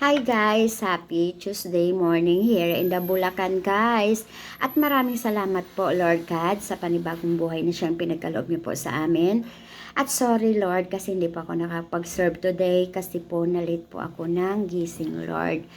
Hi guys! Happy Tuesday morning here in the Bulacan guys. At maraming salamat po Lord God sa panibagong buhay na siyang pinagkaloob niyo po sa amin. At sorry Lord kasi hindi po ako nakapag-serve today kasi po na-late po ako ng gising Lord.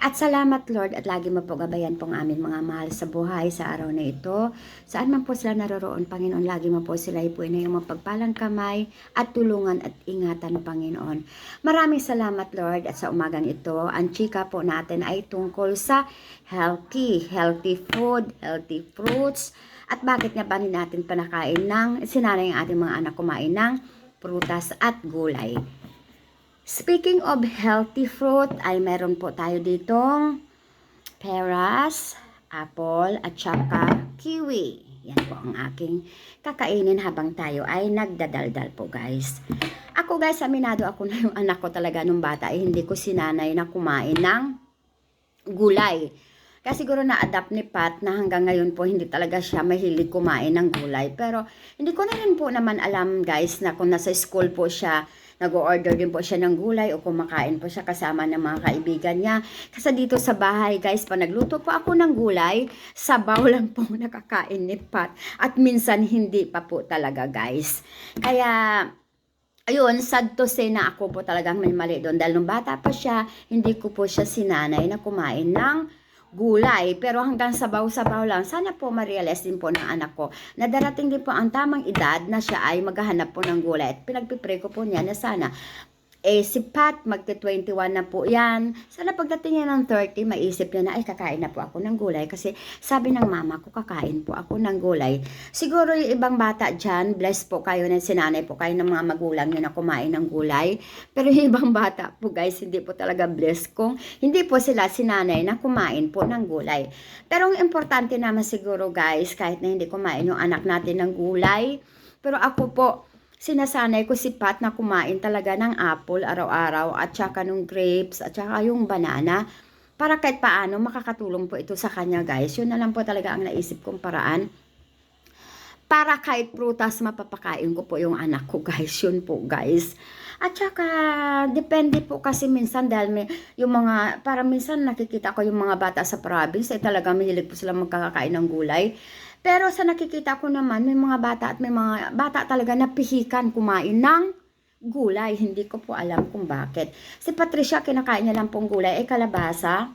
At salamat Lord at lagi mo po gabayan pong amin mga mahal sa buhay sa araw na ito. Saan man po sila naroroon Panginoon, lagi mo po sila po na yung mapagpalang kamay at tulungan at ingatan Panginoon. Maraming salamat Lord at sa umagang ito, ang chika po natin ay tungkol sa healthy, healthy food, healthy fruits, at bakit nga ba natin panakain ng sinanay ang ating mga anak kumain ng prutas at gulay. Speaking of healthy fruit, ay meron po tayo ditong peras, apple, at saka kiwi. Yan po ang aking kakainin habang tayo ay nagdadaldal po guys. Ako guys, aminado ako na yung anak ko talaga nung bata ay hindi ko sinanay na kumain ng gulay. Kasi siguro na-adapt ni Pat na hanggang ngayon po hindi talaga siya mahilig kumain ng gulay. Pero hindi ko na rin po naman alam guys na kung nasa school po siya, nag-order din po siya ng gulay o kumakain po siya kasama ng mga kaibigan niya. Kasi dito sa bahay guys, pa nagluto po ako ng gulay, sabaw lang po nakakain ni Pat. At minsan hindi pa po talaga guys. Kaya ayun, sad to say na ako po talagang may mali doon. Dahil nung bata pa siya, hindi ko po siya sinanay na kumain ng gulay. Pero hanggang sabaw-sabaw lang, sana po ma-realize din po ng anak ko na darating din po ang tamang edad na siya ay maghahanap po ng gulay. At pinagpipray ko po niya na sana eh, si Pat, magte-21 na po yan. Sana pagdating niya ng 30, maisip niya na, ay, kakain na po ako ng gulay. Kasi sabi ng mama ko, kakain po ako ng gulay. Siguro yung ibang bata dyan, bless po kayo na sinanay po kayo ng mga magulang niyo na kumain ng gulay. Pero yung ibang bata po guys, hindi po talaga bless kung hindi po sila sinanay na kumain po ng gulay. Pero ang importante naman siguro guys, kahit na hindi kumain yung anak natin ng gulay, pero ako po, sinasanay ko si Pat na kumain talaga ng apple araw-araw at saka nung grapes at saka yung banana para kahit paano makakatulong po ito sa kanya guys. Yun na lang po talaga ang naisip kong paraan para kahit prutas mapapakain ko po yung anak ko guys. Yun po guys. At saka, depende po kasi minsan dahil may, yung mga, para minsan nakikita ko yung mga bata sa province, ay talaga mahilig po sila magkakakain ng gulay. Pero sa nakikita ko naman, may mga bata at may mga bata talaga napihikan kumain ng gulay. Hindi ko po alam kung bakit. Si Patricia, kinakain niya lang pong gulay, ay kalabasa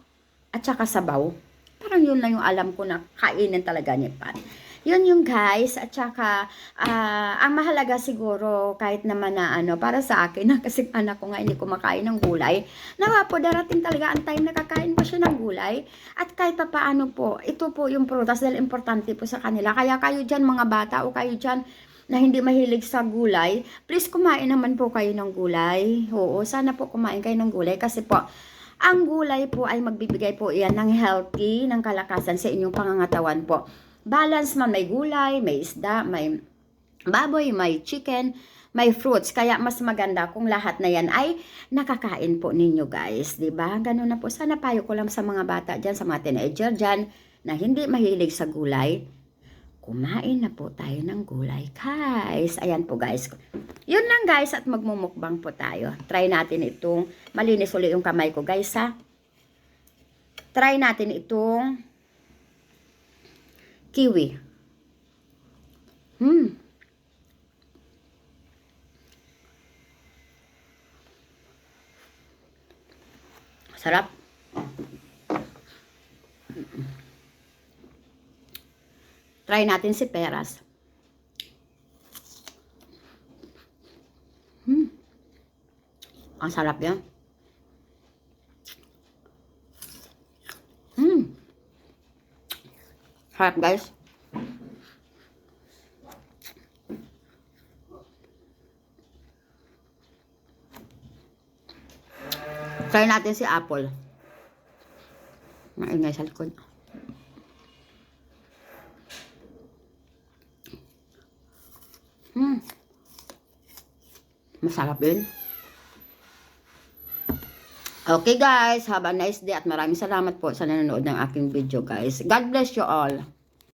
at saka sabaw. Parang yun lang yung alam ko na kainin talaga ni Pat. Yun yung guys, at saka ah, ang mahalaga siguro kahit naman na ano, para sa akin, kasi anak ko nga hindi kumakain ng gulay, nawa po darating talaga ang time na kakain pa siya ng gulay, at kahit pa paano po, ito po yung prutas dahil importante po sa kanila. Kaya kayo dyan mga bata o kayo dyan na hindi mahilig sa gulay, please kumain naman po kayo ng gulay. Oo, sana po kumain kayo ng gulay kasi po, ang gulay po ay magbibigay po yan ng healthy, ng kalakasan sa inyong pangangatawan po. Balance man, may gulay, may isda, may baboy, may chicken, may fruits. Kaya mas maganda kung lahat na yan ay nakakain po ninyo guys. ba? Ganun na po. Sana payo ko lang sa mga bata dyan, sa mga teenager dyan, na hindi mahilig sa gulay. Kumain na po tayo ng gulay, guys. Ayan po, guys. Yun lang, guys. At magmumukbang po tayo. Try natin itong, malinis ulit yung kamay ko, guys, ha. Try natin itong kiwi. Hmm. Sarap. Try natin si peras. Hmm. Ang sarap yan. Sarap guys. Try natin si Apple. Maingay sa likod. Hmm. Masarap din. Okay guys, have a nice day at maraming salamat po sa nanonood ng aking video guys. God bless you all.